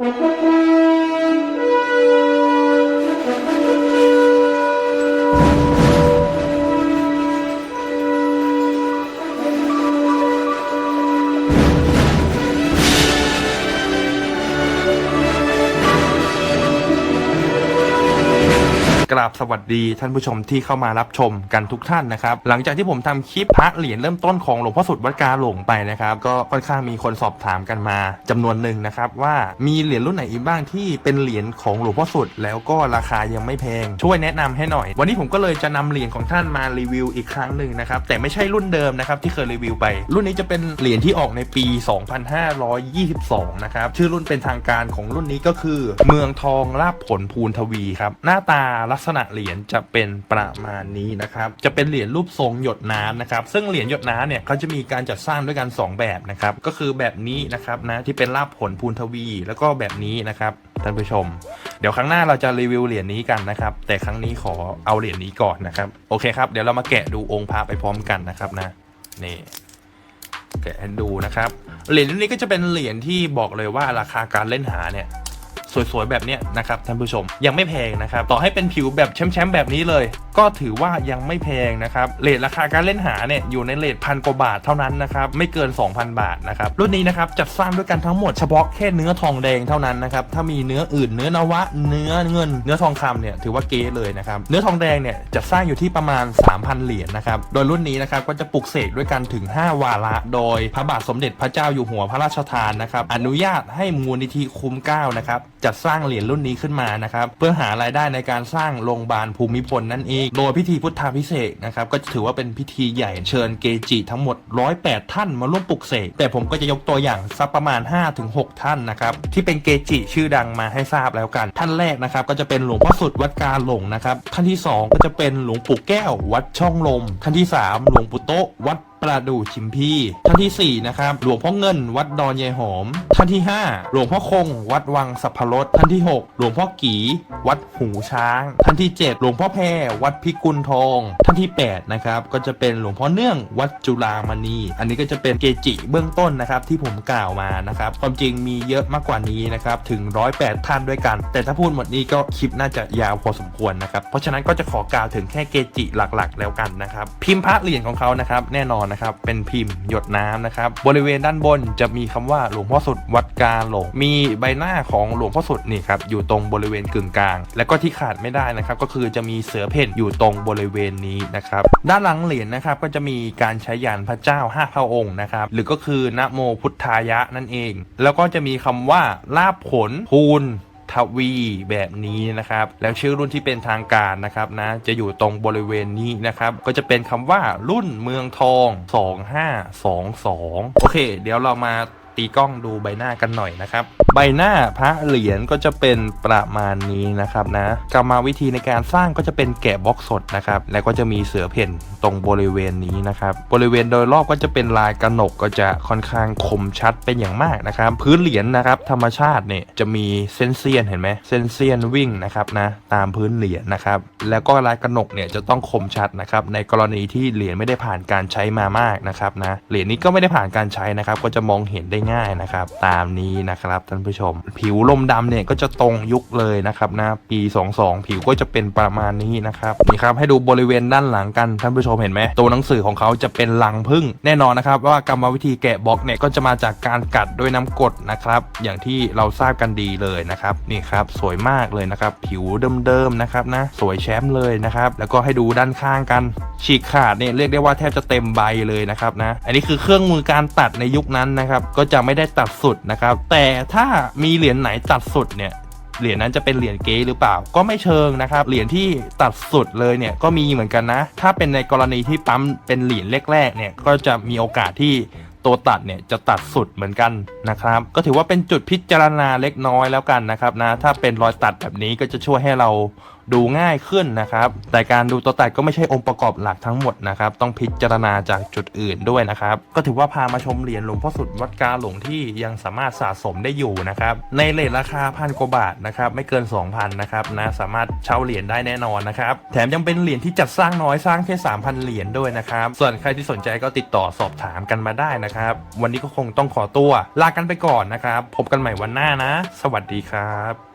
Thank you. กราบสวัสดีท่านผู้ชมที่เข้ามารับชมกันทุกท่านนะครับ หลังจากที่ผมทำคลิปพระเหรียญเริ่มต้นของหลวงพ่อสุดวัดกาหลงไปนะครับ ก็ค่อนข้างมีคนสอบถามกันมาจำนวนหนึ่งนะครับว่ามีเหรียญรุ่นไหนอีกบ้างที่เป็นเหรียญของหลวงพ่อสุด แล้วก็ราคายังไม่แพง ช่วยแนะนำให้หน่อย วันนี้ผมก็เลยจะนำเหรียญของท่านมารีวิวอีกครั้งหนึ่งนะครับแต่ไม่ใช่รุ่นเดิมนะครับที่เคยรีวิวไป รุ่นนี้จะเป็นเหรียญที่ออกในปี 2522 นะครับชื่อรุ่นเป็นทางการของรุ่นนี้ก็คือ เมืองทองลาบผลภูนทวีครับหน้าตาลักกษณะเหรียญจะเป็นประมาณนี้นะครับ จะเป็นเหรียญรูปทรงหยดน้ำนะครับ ซึ่งเหรียญหยดน้ำเนี่ยเขาจะมีการจัดสร้างด้วยกัน 2 แบบนะครับ ก็คือแบบนี้นะครับนะที่เป็นลาบผลภูนทวี แล้วก็แบบนี้นะครับท่านผู้ชม เดี๋ยวครั้งหน้าเราจะรีวิวเหรียญนี้กันนะครับ แต่ครั้งนี้ขอเอาเหรียญนี้ก่อนนะครับ โอเคครับ เดี๋ยวเรามาแกะดูองค์พระไปพร้อมกันนะครับนะ นี่แกะให้ดูนะครับ เหรียญรุ่นนี้ก็จะเป็นเหรียญที่บอกเลยว่าราคาการเล่นหาเนี่ย สวยๆ แบบนี้นะครับท่านผู้ชมยังไม่แพงนะครับ ต่อให้เป็นผิวแบบแชมป์ๆแบบนี้เลย ก็ถือว่ายังไม่แพงนะครับเลทราคาการเล่นหาเนี่ยอยู่ในเลทพันกว่าบาทเท่านั้นนะครับไม่เกิน 2,000 บาทนะครับรุ่นนี้นะครับจัดสร้างด้วยกันทั้งหมดเฉพาะแค่เนื้อทองแดงเท่านั้นนะครับถ้ามีเนื้ออื่นเนื้อนวะ เนื้อเงิน เนื้อทองคำเนี่ยถือว่าเก๋เลยนะครับเนื้อทองแดงเนี่ยจัดสร้างอยู่ที่ประมาณ 3,000 เหรียญนะครับโดยรุ่นนี้นะครับก็จะปลุกเสกด้วยกันถึง 5 วาระ โดยพระบาทสมเด็จพระเจ้าอยู่หัวพระราชทานนะครับอนุญาตให้มูลนิธิคุ้มเก้านะครับจัดสร้างเหรียญรุ่นนี้ขึ้นมานะครับเพื่อหารายได้ในการสร้างโรงพยาบาลภูมิพลนั่นเอง โดยพิธีพุทธาพิเศษนะครับก็ถือว่าเป็นพิธีใหญ่เชิญเกจิทั้งหมด 108 ท่านมาร่วมปลุกเสกแต่ผมก็จะยกตัวอย่างสักประมาณ 5-6 ท่านนะครับที่เป็นเกจิชื่อดังมาให้ทราบแล้วกัน ท่านแรกนะครับก็จะเป็นหลวงพ่อสุดวัดกาหลงนะครับท่านที่ 2 ก็จะเป็นหลวงปู่แก้ว วัดช่องลมท่านที่ 3 หลวงปู่โตวัด ประดู่ชิมพีท่านที่ 4 นะครับ หลวงพ่อเงินวัดดอนยายหอม ท่านที่ 5 หลวงพ่อคง วัดวังสัพพรสท่านที่ 6 หลวงพ่อกี วัดหูช้าง ท่านที่ 7 หลวงพ่อแพรวัดพิกุลทอง ท่านที่ 8 นะครับ ก็จะเป็นหลวงพ่อเนื่องวัดจุฬามณี อันนี้ก็จะเป็นเกจิเบื้องต้นนะครับที่ผมกล่าวมานะครับ ความจริงมีเยอะมากกว่านี้นะครับถึง 108 ท่านด้วยกัน แต่ถ้าพูดหมดนี้ก็คลิปน่าจะยาวพอสมควรนะครับ เพราะฉะนั้นก็จะขอกล่าวถึงแค่เกจิหลักๆ แล้วกันนะครับ พิมพ์พระเหรียญของเขานะครับแน่นอนนะครับเป็นพิมพ์หยดน้ำนะครับบริเวณด้านบนจะมีคำว่าหลวงพ่อสุดวัดกาหลงมีใบหน้าของหลวงพ่อสุดนี่ครับอยู่ตรงบริเวณกึ่งกลาง และก็ที่ขาดไม่ได้นะครับก็คือจะมีเสือเพ่นอยู่ตรงบริเวณนี้นะครับด้านหลังเหรียญนะครับก็จะมีการใช้ยานพระเจ้าห้าพระองค์นะครับหรือก็คือนะโมพุทธายะนั่นเอง แล้วก็จะมีคำว่าลาบผลภูล ทวีแบบนี้นะครับ แล้วชื่อรุ่นที่เป็นทางการนะครับนะจะอยู่ตรงบริเวณนี้นะครับก็จะเป็นคำว่ารุ่นเมืองทอง 2522 โอเค เดี๋ยวเรามา ตีกล้องดูใบหน้ากันหน่อยนะครับ ใบหน้าพระเหรียญก็จะเป็นประมาณนี้นะครับนะกรรมวิธีในการสร้างก็จะเป็นแกะบล็อกสดนะครับแล้วก็จะมีเสือเพ่นตรงบริเวณนี้นะครับบริเวณโดยรอบก็จะเป็นลายกระหนกก็จะค่อนข้างคมชัดเป็นอย่างมากนะครับพื้นเหรียญนะครับธรรมชาติเนี่ยจะมีเส้นเซียนเห็นไหมเส้นเซียนวิ่งนะครับนะตามพื้นเหรียญนะครับแล้วก็ลายกระหนกเนี่ยจะต้องคมชัดนะครับในกรณีที่เหรียญไม่ได้ผ่านการใช้มามากนะครับนะเหรียญนี้ก็ไม่ได้ผ่านการใช้นะครับก็จะมองเห็นได้ง่ายนะครับ ตามนี้นะครับท่านผู้ชม ผิวลมดำเนี่ยก็จะตรงยุคเลยนะครับนะปี 22 ผิวก็จะเป็นประมาณนี้นะครับนี่ครับให้ดูบริเวณด้านหลังกันท่านผู้ชมเห็นไหมตัวหนังสือของเขาจะเป็นลังพึ่ง แน่นอนนะครับว่ากรรมวิธีแกะบล็อกเนี่ยก็จะมาจากการกัดด้วยน้ำกดนะครับอย่างที่เราทราบกันดีเลยนะครับนี่ครับสวยมากเลยนะครับผิวเดิมๆนะครับนะสวยแชมป์เลยนะครับแล้วก็ให้ดูด้านข้างกันฉีกขาดเนี่ยเรียกได้ว่าแทบจะเต็มใบเลยนะครับนะอันนี้คือเครื่องมือการตัดในยุคนั้นนะครับก็จะไม่ได้ตัดสุดนะครับ แต่ถ้ามีเหรียญไหนตัดสุดเนี่ยเหรียญนั้นจะเป็นเหรียญเก๊หรือเปล่า ก็ไม่เชิงนะครับ เหรียญที่ตัดสุดเลยเนี่ยก็มีเหมือนกันนะ ถ้าเป็นในกรณีที่ปั๊มเป็นเหรียญแรกๆเนี่ยก็จะมีโอกาสที่ตัวตัดเนี่ยจะตัดสุดเหมือนกันนะครับ ก็ถือว่าเป็นจุดพิจารณาเล็กน้อยแล้วกันนะครับนะ ถ้าเป็นรอยตัดแบบนี้ก็จะช่วยให้เรา ดูง่ายขึ้นนะครับ แต่การดูตัวแตกก็ไม่ใช่องค์ประกอบหลักทั้งหมดนะครับ ต้องพิจารณาจากจุดอื่นด้วยนะครับ ก็ถือว่าพามาชมเหรียญหลวงพ่อสุดวัดกาหลงที่ยังสามารถสะสมได้อยู่นะครับ ในเลทราคาพันกว่าบาทนะครับ ไม่เกิน 2,000นะครับนะสามารถเช่าเหรียญได้แน่นอนนะครับ แถมยังเป็นเหรียญที่จัดสร้างน้อยสร้างแค่ 3,000 เหรียญด้วยนะครับ ส่วนใครที่สนใจก็ติดต่อสอบถามกันมาได้นะครับ วันนี้ก็คงต้องขอตัวลากันไปก่อนนะครับ พบกันใหม่วันหน้านะ สวัสดีครับ